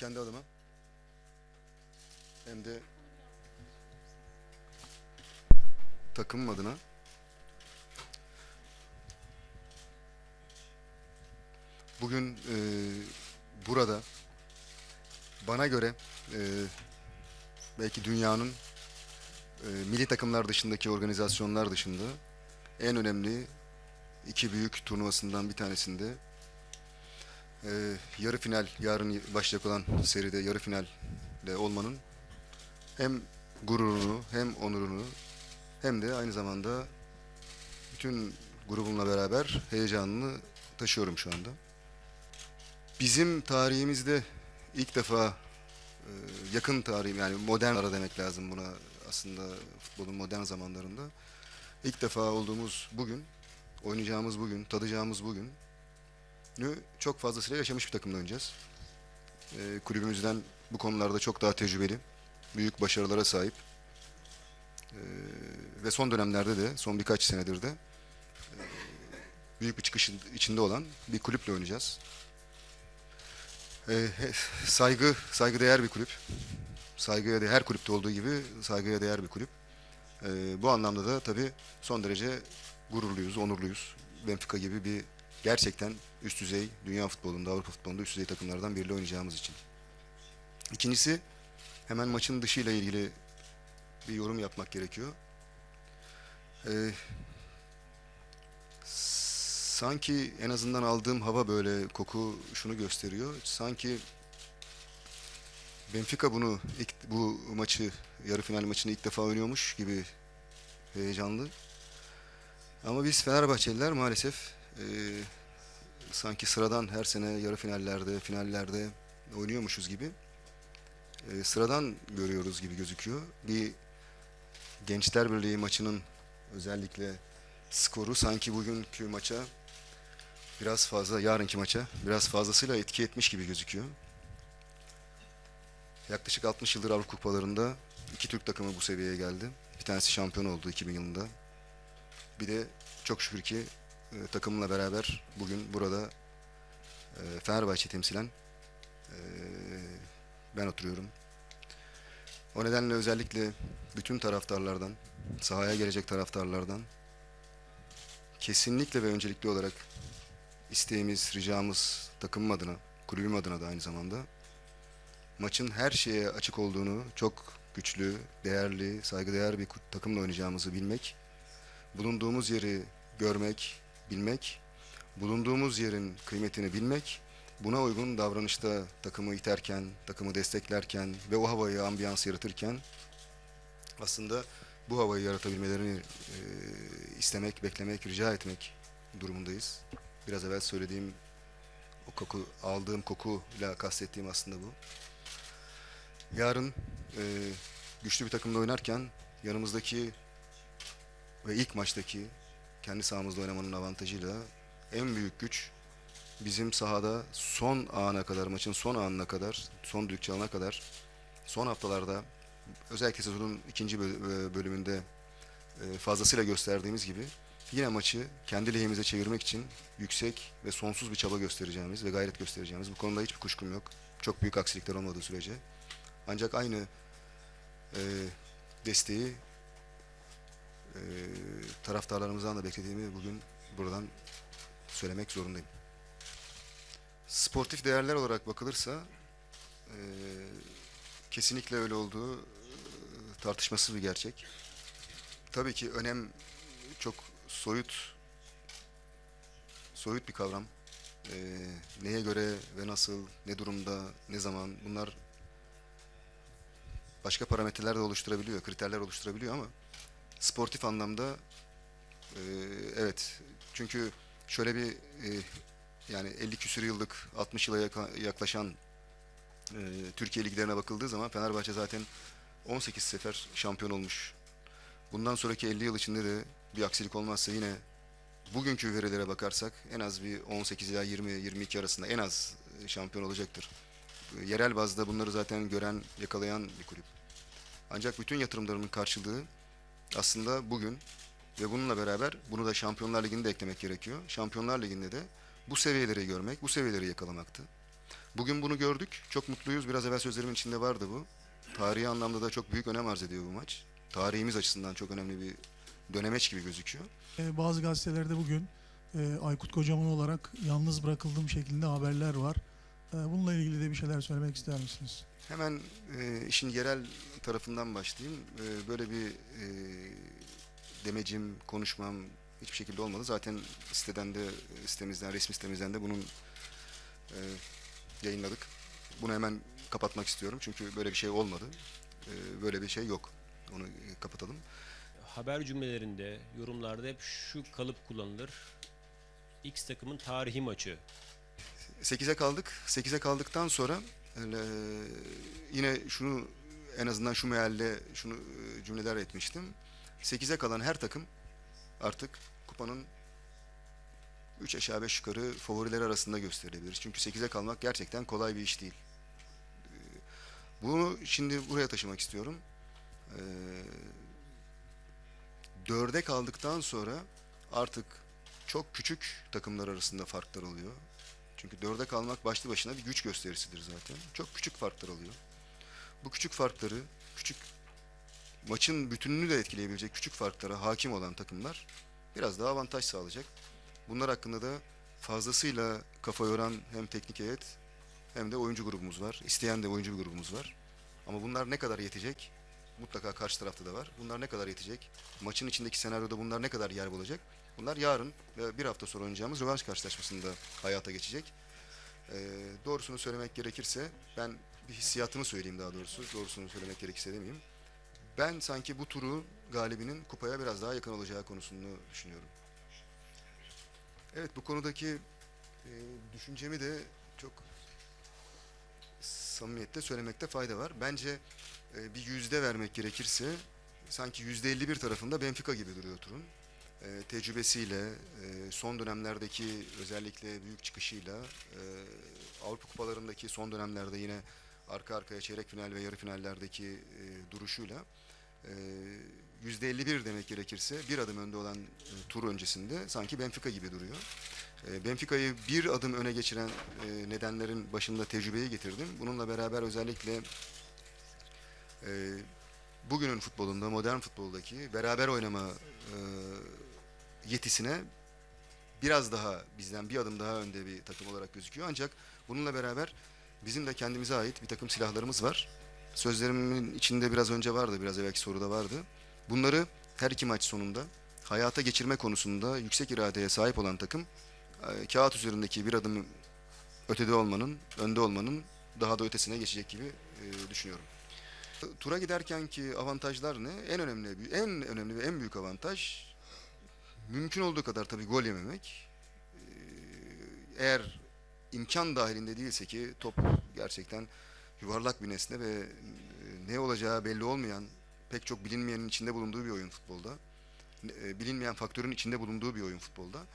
kendi adıma. Hem de takımım adına. Bugün e, burada bana göre e, belki dünyanın e, milli takımlar dışındaki organizasyonlar dışında en önemli iki büyük turnuvasından bir tanesinde e, yarı final yarın başlayacak olan seride yarı finalde olmanın hem gururunu hem onurunu hem de aynı zamanda bütün grubumla beraber heyecanını taşıyorum şu anda. Bizim tarihimizde ilk defa e, yakın tarihim yani modern ara demek lazım buna aslında futbolun modern zamanlarında ilk defa olduğumuz bugün oynayacağımız bugün tadacağımız bugün çok fazlasıyla yaşamış bir takımla oynayacağız. E, kulübümüzden bu konularda çok daha tecrübeli, büyük başarılara sahip e, ve son dönemlerde de son birkaç senedir de e, büyük bir çıkış içinde olan bir kulüple oynayacağız. E, saygı saygı değer bir kulüp. Saygıya değer her kulüpte olduğu gibi saygıya değer bir kulüp. E, bu anlamda da tabii son derece gururluyuz, onurluyuz. Benfica gibi bir gerçekten üst düzey dünya futbolunda, Avrupa futbolunda üst düzey takımlardan biriyle oynayacağımız için. İkincisi hemen maçın dışıyla ilgili bir yorum yapmak gerekiyor. Ee, sanki en azından aldığım hava böyle koku şunu gösteriyor. Sanki Benfica bunu ilk bu maçı yarı final maçını ilk defa oynuyormuş gibi heyecanlı. Ama biz Fenerbahçeliler maalesef e, sanki sıradan her sene yarı finallerde, finallerde oynuyormuşuz gibi e, sıradan görüyoruz gibi gözüküyor. Bir Gençler Birliği maçının özellikle skoru sanki bugünkü maça biraz fazla, yarınki maça biraz fazlasıyla etki etmiş gibi gözüküyor. Yaklaşık 60 yıldır Avrupa Kupalarında iki Türk takımı bu seviyeye geldi. Bir tanesi şampiyon oldu 2000 yılında. Bir de çok şükür ki e, takımla beraber bugün burada e, Fenerbahçe temsilen e, ben oturuyorum. O nedenle özellikle bütün taraftarlardan, sahaya gelecek taraftarlardan kesinlikle ve öncelikli olarak isteğimiz, ricamız takımım adına, kulübüm adına da aynı zamanda maçın her şeye açık olduğunu, çok güçlü, değerli, saygıdeğer bir takımla oynayacağımızı bilmek, bulunduğumuz yeri görmek, bilmek, bulunduğumuz yerin kıymetini bilmek, buna uygun davranışta takımı iterken, takımı desteklerken ve o havayı, ambiyans yaratırken aslında bu havayı yaratabilmelerini e, istemek, beklemek, rica etmek durumundayız. Biraz evvel söylediğim o koku, aldığım kokuyla kastettiğim aslında bu. Yarın e, güçlü bir takımda oynarken yanımızdaki ve ilk maçtaki kendi sahamızda oynamanın avantajıyla en büyük güç bizim sahada son ana kadar, maçın son anına kadar, son düdük çalana kadar, son haftalarda özellikle sezonun ikinci e, bölümünde e, fazlasıyla gösterdiğimiz gibi yine maçı kendi lehimize çevirmek için yüksek ve sonsuz bir çaba göstereceğimiz ve gayret göstereceğimiz bu konuda hiçbir kuşkum yok. Çok büyük aksilikler olmadığı sürece. Ancak aynı e, desteği e, taraftarlarımızdan da beklediğimi bugün buradan söylemek zorundayım. Sportif değerler olarak bakılırsa e, kesinlikle öyle olduğu e, tartışmasız bir gerçek. Tabii ki önem çok soyut soyut bir kavram. E, neye göre ve nasıl, ne durumda, ne zaman bunlar başka parametreler de oluşturabiliyor, kriterler oluşturabiliyor ama sportif anlamda e, evet çünkü şöyle bir e, yani 50 küsur yıllık 60 yıla yaklaşan e, Türkiye liglerine bakıldığı zaman Fenerbahçe zaten 18 sefer şampiyon olmuş. Bundan sonraki 50 yıl içinde de bir aksilik olmazsa yine bugünkü verilere bakarsak en az bir 18 ila 20-22 arasında en az e, şampiyon olacaktır. E, Yerel bazda bunları zaten gören, yakalayan bir kulüp. Ancak bütün yatırımlarının karşılığı aslında bugün ve bununla beraber bunu da Şampiyonlar Ligi'nde eklemek gerekiyor. Şampiyonlar Ligi'nde de bu seviyeleri görmek, bu seviyeleri yakalamaktı. Bugün bunu gördük. Çok mutluyuz. Biraz evvel sözlerimin içinde vardı bu. Tarihi anlamda da çok büyük önem arz ediyor bu maç. Tarihimiz açısından çok önemli bir dönemeç gibi gözüküyor. E, bazı gazetelerde bugün e, Aykut Kocaman olarak yalnız bırakıldığım şeklinde haberler var. E, bununla ilgili de bir şeyler söylemek ister misiniz? Hemen e, işin yerel tarafından başlayayım. E, böyle bir e, demecim, konuşmam hiçbir şekilde olmadı. Zaten siteden de, sitemizden, resmi sitemizden de bunun e, yayınladık. Bunu hemen kapatmak istiyorum çünkü böyle bir şey olmadı. E, böyle bir şey yok. Onu e, kapatalım. haber cümlelerinde, yorumlarda hep şu kalıp kullanılır. X takımın tarihi maçı. 8'e kaldık. 8'e kaldıktan sonra e, yine şunu en azından şu mealle şunu e, cümleler etmiştim. 8'e kalan her takım artık kupanın 3 aşağı 5 yukarı favorileri arasında gösterilebilir. Çünkü 8'e kalmak gerçekten kolay bir iş değil. E, Bunu şimdi buraya taşımak istiyorum. E, 4'e kaldıktan sonra artık çok küçük takımlar arasında farklar oluyor. Çünkü dörde kalmak başlı başına bir güç gösterisidir zaten. Çok küçük farklar alıyor. Bu küçük farkları, küçük maçın bütününü de etkileyebilecek küçük farklara hakim olan takımlar biraz daha avantaj sağlayacak. Bunlar hakkında da fazlasıyla kafa yoran hem teknik heyet hem de oyuncu grubumuz var. İsteyen de oyuncu grubumuz var. Ama bunlar ne kadar yetecek? Mutlaka karşı tarafta da var. Bunlar ne kadar yetecek? Maçın içindeki senaryoda bunlar ne kadar yer bulacak? Bunlar yarın ve bir hafta sonra oynayacağımız rövanş karşılaşmasında hayata geçecek. Ee, doğrusunu söylemek gerekirse ben bir hissiyatımı söyleyeyim daha doğrusu. Doğrusunu söylemek gerekirse demeyeyim. Ben sanki bu turu galibinin kupaya biraz daha yakın olacağı konusunu düşünüyorum. Evet bu konudaki e, düşüncemi de çok samimiyette söylemekte fayda var. Bence e, bir yüzde vermek gerekirse sanki yüzde 51 tarafında Benfica gibi duruyor turun e, tecrübesiyle, e, son dönemlerdeki özellikle büyük çıkışıyla, e, Avrupa kupalarındaki son dönemlerde yine arka arkaya çeyrek final ve yarı finallerdeki e, duruşuyla e, %51 demek gerekirse bir adım önde olan e, tur öncesinde sanki Benfica gibi duruyor. E, Benfica'yı bir adım öne geçiren e, nedenlerin başında tecrübeyi getirdim. Bununla beraber özellikle e, bugünün futbolunda, modern futboldaki beraber oynama e, yetisine biraz daha bizden bir adım daha önde bir takım olarak gözüküyor. Ancak bununla beraber bizim de kendimize ait bir takım silahlarımız var. Sözlerimin içinde biraz önce vardı, biraz evvelki soruda vardı. Bunları her iki maç sonunda hayata geçirme konusunda yüksek iradeye sahip olan takım e, kağıt üzerindeki bir adım ötede olmanın, önde olmanın daha da ötesine geçecek gibi e, düşünüyorum. Tura giderken ki avantajlar ne? En önemli, en önemli ve en büyük avantaj mümkün olduğu kadar tabii gol yememek. Eğer imkan dahilinde değilse ki top gerçekten yuvarlak bir nesne ve ne olacağı belli olmayan pek çok bilinmeyenin içinde bulunduğu bir oyun futbolda. Bilinmeyen faktörün içinde bulunduğu bir oyun futbolda.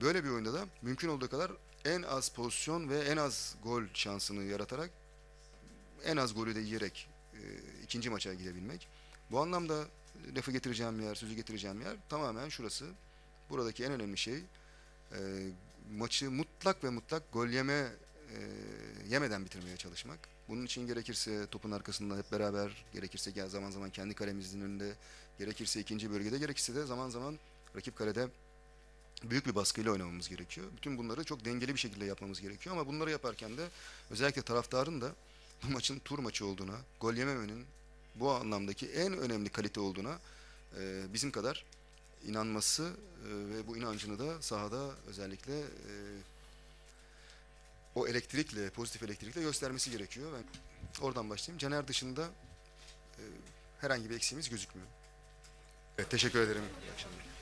Böyle bir oyunda da mümkün olduğu kadar en az pozisyon ve en az gol şansını yaratarak en az golü de yiyerek ikinci maça gidebilmek. Bu anlamda lafı getireceğim yer, sözü getireceğim yer tamamen şurası. Buradaki en önemli şey e, maçı mutlak ve mutlak gol yeme e, yemeden bitirmeye çalışmak. Bunun için gerekirse topun arkasında hep beraber, gerekirse zaman zaman kendi kalemizin önünde, gerekirse ikinci bölgede, gerekirse de zaman zaman rakip kalede büyük bir baskıyla oynamamız gerekiyor. Bütün bunları çok dengeli bir şekilde yapmamız gerekiyor ama bunları yaparken de özellikle taraftarın da bu maçın tur maçı olduğuna, gol yememenin bu anlamdaki en önemli kalite olduğuna e, bizim kadar inanması e, ve bu inancını da sahada özellikle e, o elektrikle, pozitif elektrikle göstermesi gerekiyor. Ben oradan başlayayım. Caner dışında e, herhangi bir eksiğimiz gözükmüyor. Evet, teşekkür ederim. İyi akşamlar.